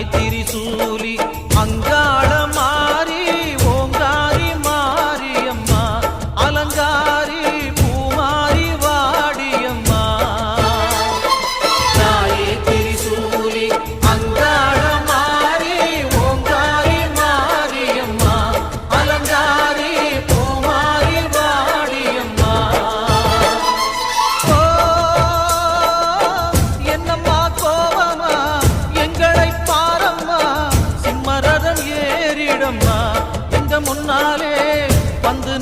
నెత్తిరి సూలి அம்மா எங்க முன்னாலே வந்து